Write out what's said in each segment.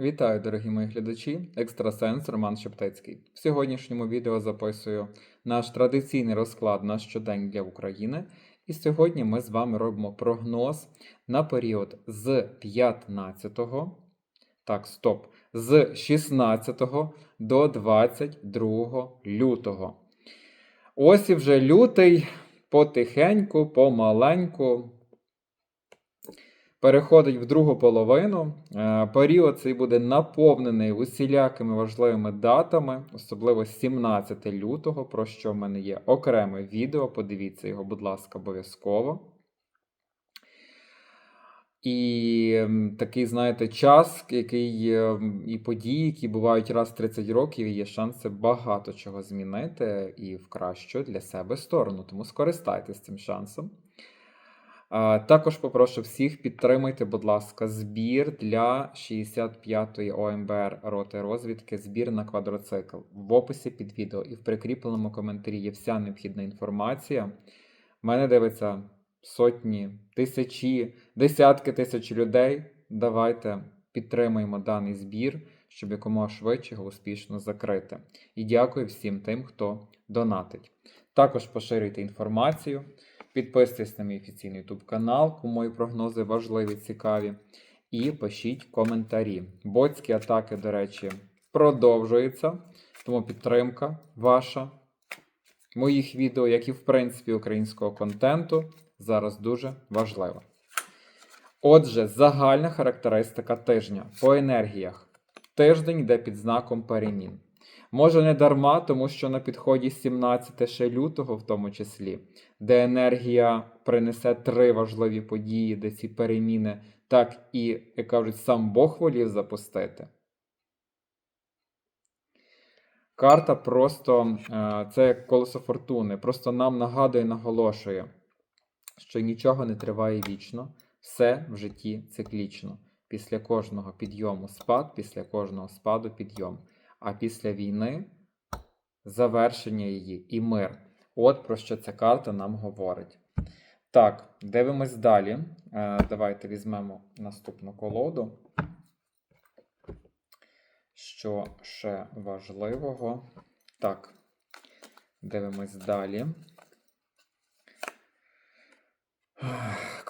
Вітаю, дорогі мої глядачі! Екстрасенс Роман Шептецький. В сьогоднішньому відео записую наш традиційний розклад на щодень для України. І сьогодні ми з вами робимо прогноз на період з 15, так, стоп, з 16 до 22 лютого. Ось і вже лютий потихеньку, помаленьку переходить в другу половину. Е, Період цей буде наповнений усілякими важливими датами, особливо 17 лютого, про що в мене є окреме відео. Подивіться його, будь ласка, обов'язково. І такий, знаєте, час, який ем, і події, які бувають раз в 30 років, і є шанси багато чого змінити і в кращу для себе сторону. Тому скористайтесь цим шансом. Також попрошу всіх підтримайте, будь ласка, збір для 65-ї ОМБР роти розвідки, збір на квадроцикл. В описі під відео і в прикріпленому коментарі є вся необхідна інформація. Мене дивиться сотні, тисячі, десятки тисяч людей. Давайте підтримаємо даний збір, щоб якомога швидше його успішно закрити. І дякую всім тим, хто донатить. Також поширюйте інформацію. Підписуйтесь на мій офіційний YouTube канал, кому мої прогнози важливі, цікаві. І пишіть коментарі. Боцькі атаки, до речі, продовжуються. Тому підтримка ваша моїх відео, як і в принципі українського контенту, зараз дуже важлива. Отже, загальна характеристика тижня по енергіях. Тиждень йде під знаком перемін. Може не дарма, тому що на підході 17 ще лютого, в тому числі, де енергія принесе три важливі події, де ці переміни, так і, як кажуть, сам Бог волів запустити. Карта просто е, це як колесо фортуни, просто нам нагадує, наголошує, що нічого не триває вічно, все в житті циклічно. Після кожного підйому спад, після кожного спаду підйом а після війни завершення її і мир. От про що ця карта нам говорить. Так, дивимось далі. Е, Давайте візьмемо наступну колоду. Що ще важливого? Так, дивимось далі.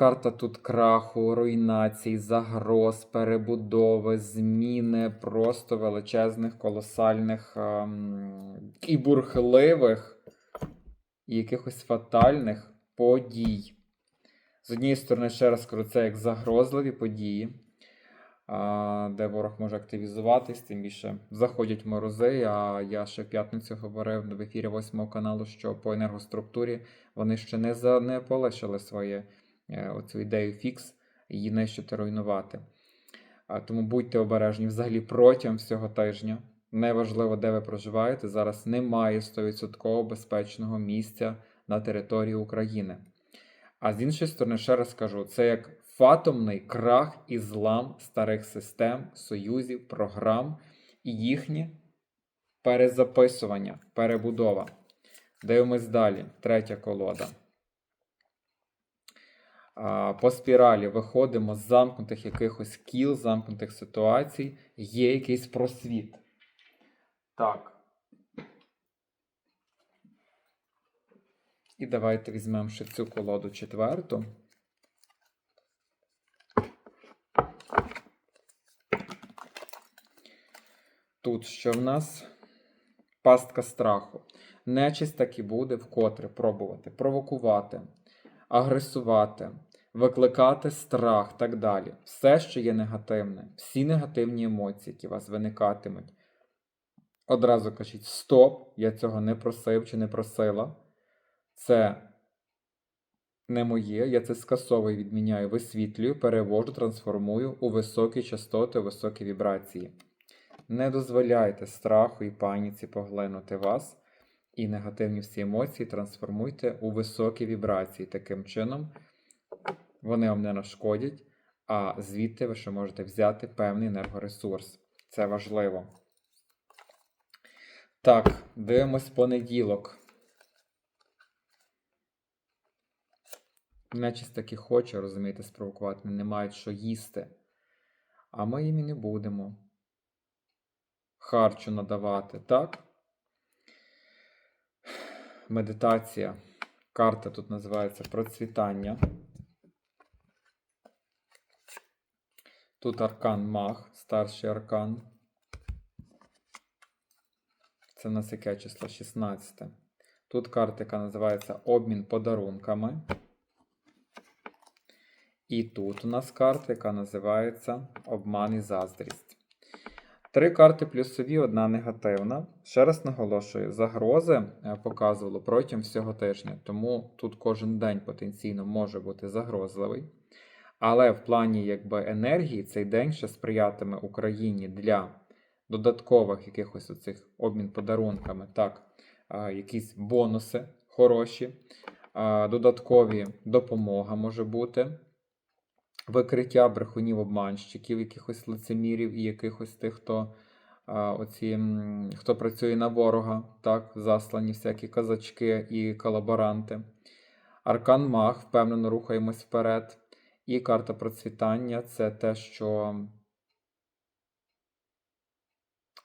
Карта тут краху, руйнацій, загроз, перебудови, зміни просто величезних, колосальних ем, і бурхливих, і якихось фатальних подій. З однієї сторони, ще раз кажу, це як загрозливі події, де ворог може активізуватись, тим більше заходять морози. А я ще в п'ятницю говорив в ефірі 8 каналу, що по енергоструктурі вони ще не за не полишили своє оцю ідею фікс, її нищити руйнувати. Тому будьте обережні взагалі протягом всього тижня. Неважливо, де ви проживаєте, зараз немає 100% безпечного місця на території України. А з іншої сторони, ще раз кажу, це як фатомний крах і злам старих систем, союзів, програм і їхнє перезаписування, перебудова. Дивимось далі. Третя колода. По спіралі виходимо з замкнутих якихось кіл, замкнутих ситуацій, є якийсь просвіт. Так. І давайте візьмемо ще цю колоду четверту. Тут що в нас? Пастка страху. Нечисть так і буде вкотре пробувати, провокувати, агресувати, викликати страх так далі. Все, що є негативне, всі негативні емоції, які у вас виникатимуть. Одразу кажіть: Стоп! Я цього не просив чи не просила. Це не моє, я це скасовую, відміняю, висвітлюю, перевожу, трансформую у високі частоти, у високі вібрації. Не дозволяйте страху і паніці поглинути вас, і негативні всі емоції трансформуйте у високі вібрації. Таким чином, вони вам не нашкодять, а звідти ви ще можете взяти певний енергоресурс. Це важливо. Так, дивимось понеділок. Нечисть таки хоче, розумієте, спровокувати, не мають що їсти. А ми їм і не будемо. харчу надавати, так? Медитація. Карта тут називається процвітання. Тут аркан Маг, старший аркан. Це в нас яке число? 16. Тут карта, яка називається Обмін подарунками. І тут у нас карта, яка називається Обман і заздрість. Три карти плюсові, одна негативна. Ще раз наголошую, загрози е, показувало протягом всього тижня, тому тут кожен день потенційно може бути загрозливий. Але в плані якби, енергії цей день ще сприятиме Україні для додаткових якихось оцих обмін подарунками, так, якісь бонуси хороші, додаткові допомога може бути, викриття брехунів обманщиків, якихось лицемірів і якихось тих, хто, оці, хто працює на ворога, так, заслані всякі казачки і колаборанти. Аркан Маг, впевнено рухаємось вперед. І карта процвітання це те, що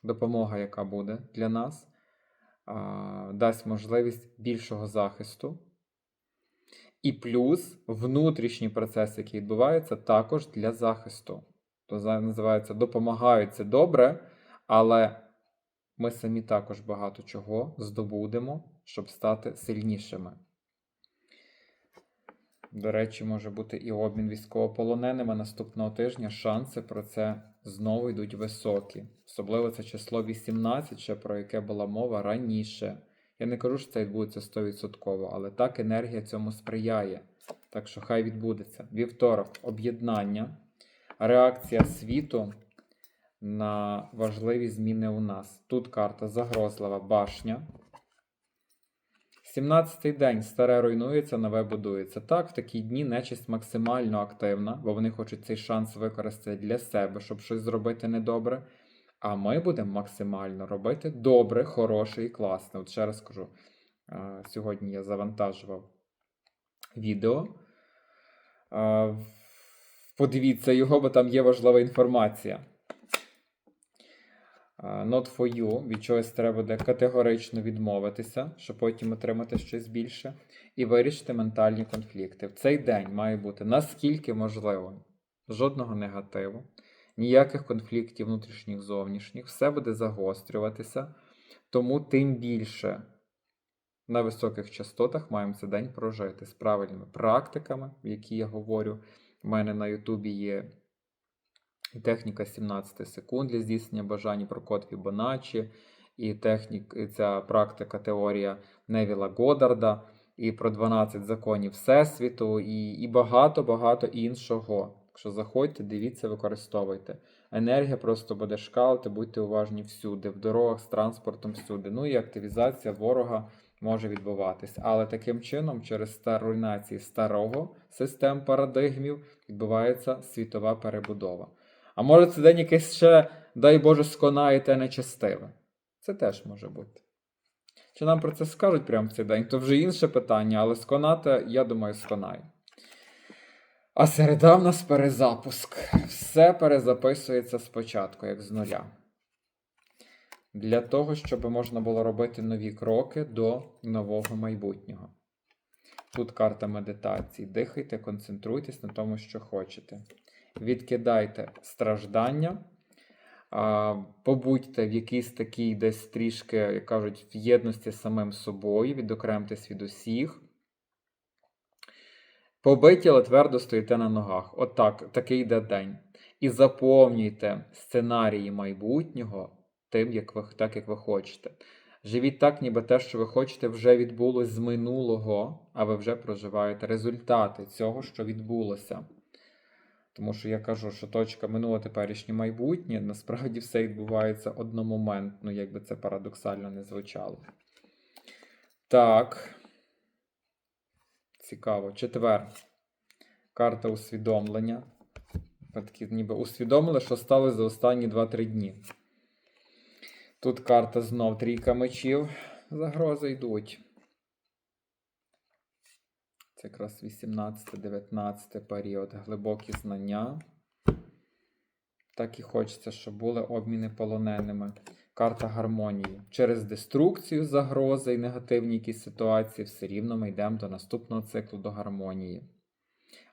допомога, яка буде для нас, дасть можливість більшого захисту. І плюс внутрішній процес, який відбувається, також для захисту. То називається допомагають це добре, але ми самі також багато чого здобудемо, щоб стати сильнішими. До речі, може бути і обмін військовополоненими наступного тижня. Шанси про це знову йдуть високі. Особливо це число 18, ще про яке була мова раніше. Я не кажу, що це відбудеться 100%, але так енергія цьому сприяє. Так що хай відбудеться. Вівторок об'єднання, реакція світу на важливі зміни у нас. Тут карта загрозлива башня. 17-й день старе руйнується, нове будується. Так, в такі дні нечисть максимально активна, бо вони хочуть цей шанс використати для себе, щоб щось зробити недобре. А ми будемо максимально робити добре, хороше і класне. От ще раз кажу, сьогодні я завантажував відео. Подивіться його, бо там є важлива інформація. Not for you. Від чогось треба буде категорично відмовитися, щоб потім отримати щось більше, і вирішити ментальні конфлікти. В цей день має бути наскільки можливо жодного негативу, ніяких конфліктів внутрішніх, зовнішніх, все буде загострюватися, тому тим більше на високих частотах маємо цей день прожити з правильними практиками, які я говорю. У мене на Ютубі є техніка 17 секунд для здійснення бажань про код Фібоначчі, і технік, і ця практика теорія Невіла Годарда, і про 12 законів Всесвіту, і багато-багато іншого. Якщо заходьте, дивіться, використовуйте. Енергія просто буде шкалити, будьте уважні всюди, в дорогах, з транспортом всюди. Ну і активізація ворога може відбуватись. Але таким чином, через стар руйнації старого систем парадигмів, відбувається світова перебудова. А може це день якийсь ще, дай Боже, сконає те нечестиве. Це теж може бути. Чи нам про це скажуть прямо в цей день, то вже інше питання, але сконати, я думаю, сконає. А середа в нас перезапуск. Все перезаписується спочатку, як з нуля. Для того, щоб можна було робити нові кроки до нового майбутнього. Тут карта медитації. Дихайте, концентруйтесь на тому, що хочете. Відкидайте страждання, побудьте в якійсь такій десь трішки, як кажуть, в єдності з самим собою, відокремтесь від усіх. Побиті, але твердо стоїте на ногах. Отак, такий йде день. І заповнюйте сценарії майбутнього тим, як ви, так, як ви хочете. Живіть так, ніби те, що ви хочете, вже відбулось з минулого, а ви вже проживаєте результати цього, що відбулося. Тому що я кажу, що точка минуле теперішнє майбутнє, насправді все відбувається одномоментно, як би це парадоксально не звучало. Так. Цікаво. Четвер. Карта усвідомлення. Такі ніби усвідомили, що сталося за останні 2-3 дні. Тут карта знов трійка мечів. Загрози йдуть. Це якраз 18-19 період. Глибокі знання. Так і хочеться, щоб були обміни полоненими. Карта гармонії. Через деструкцію, загрози і негативні якісь ситуації все рівно ми йдемо до наступного циклу до гармонії.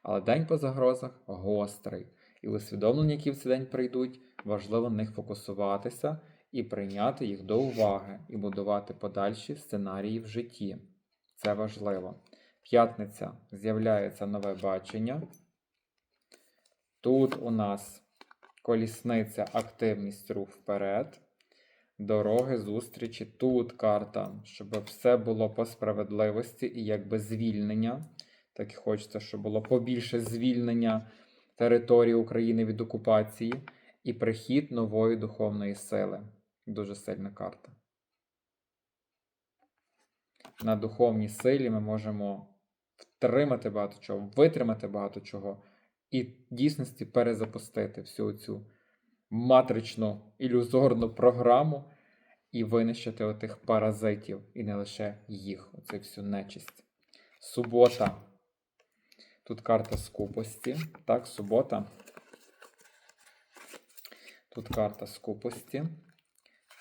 Але день по загрозах гострий. І усвідомлення, які в цей день прийдуть, важливо на них фокусуватися і прийняти їх до уваги, і будувати подальші сценарії в житті. Це важливо. П'ятниця з'являється нове бачення. Тут у нас колісниця, активність рух вперед, дороги, зустрічі. Тут карта, щоб все було по справедливості і якби звільнення. Так і хочеться, щоб було побільше звільнення території України від окупації і прихід нової духовної сили. Дуже сильна карта. На духовній силі ми можемо втримати багато чого, витримати багато чого і в дійсності перезапустити всю цю матричну ілюзорну програму і винищити отих паразитів, і не лише їх, оцю всю нечисть. Субота. Тут карта скупості. Так, субота. Тут карта скупості.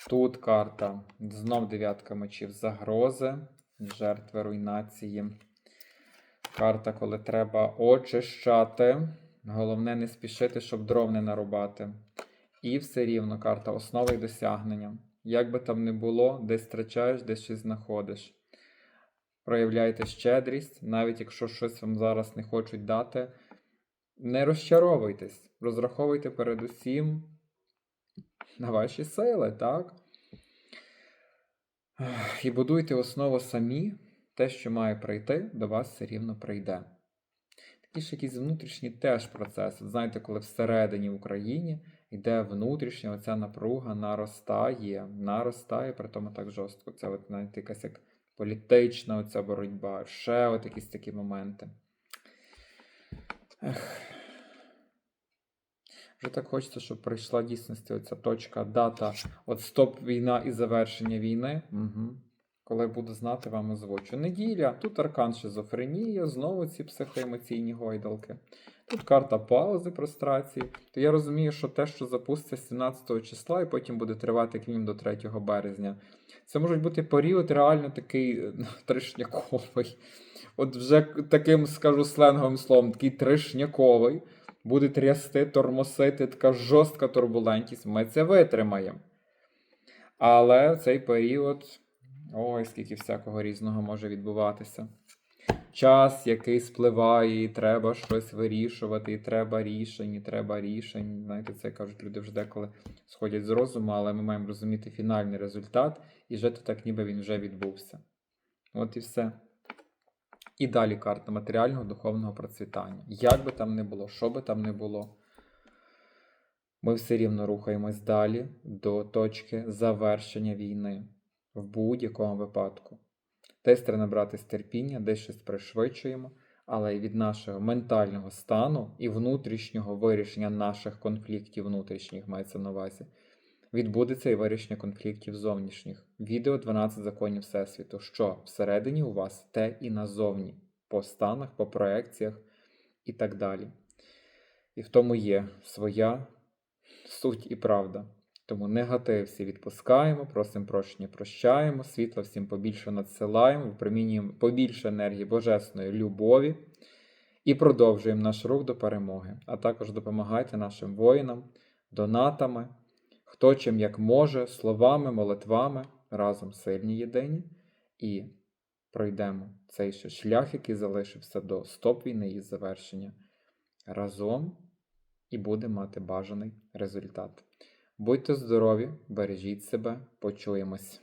Тут карта знов дев'ятка мечів загрози, жертви руйнації. Карта, коли треба очищати. Головне не спішити, щоб дров не нарубати. І все рівно карта основи і досягнення. Як би там не було, десь втрачаєш, десь щось знаходиш. Проявляйте щедрість, навіть якщо щось вам зараз не хочуть дати. Не розчаровуйтесь, розраховуйте передусім на ваші сили, так? І будуйте основу самі, те, що має прийти, до вас все рівно прийде. Такі ж якісь внутрішні теж процеси. Знаєте, коли всередині в Україні йде внутрішня оця напруга, наростає, наростає, при тому так жорстко. Це от навіть якась як політична оця боротьба, ще от якісь такі моменти. Ех. Вже так хочеться, щоб прийшла дійсності оця точка, дата, от стоп війна і завершення війни. Угу. Коли буду знати, вам озвучу. Неділя, тут аркан шизофренія, знову ці психоемоційні гойдалки. Тут карта паузи, прострації. То я розумію, що те, що запуститься 17 числа, і потім буде тривати мінімум до 3 березня. Це може бути період реально такий е, тришняковий. От вже таким скажу сленговим словом, такий тришняковий. Буде трясти, тормосити, така жорстка турбулентність. Ми це витримаємо. Але цей період. Ой, скільки всякого різного може відбуватися. Час, який спливає, і треба щось вирішувати, і треба рішень, і треба рішень. Знаєте, це кажуть люди вже деколи сходять з розуму, але ми маємо розуміти фінальний результат і жити так, ніби він вже відбувся. От і все. І далі карта матеріального духовного процвітання. Як би там не було, що би там не було, ми все рівно рухаємось далі до точки завершення війни в будь-якому випадку. Десь треба набратись терпіння, десь щось пришвидшуємо, але від нашого ментального стану і внутрішнього вирішення наших конфліктів внутрішніх мається на увазі. Відбудеться і вирішення конфліктів зовнішніх. Відео 12 законів Всесвіту. Що всередині у вас те і назовні, по станах, по проекціях і так далі. І в тому є своя суть і правда. Тому негатив всі відпускаємо, просимо прощення, прощаємо, світло всім побільше надсилаємо, випромінюємо побільше енергії божесної любові і продовжуємо наш рух до перемоги. А також допомагайте нашим воїнам, донатами, хто чим як може, словами, молитвами, разом сильні єдині, і пройдемо цей ще шлях, який залишився до стоп війни і завершення разом і будемо мати бажаний результат. Будьте здорові, бережіть себе, почуємось.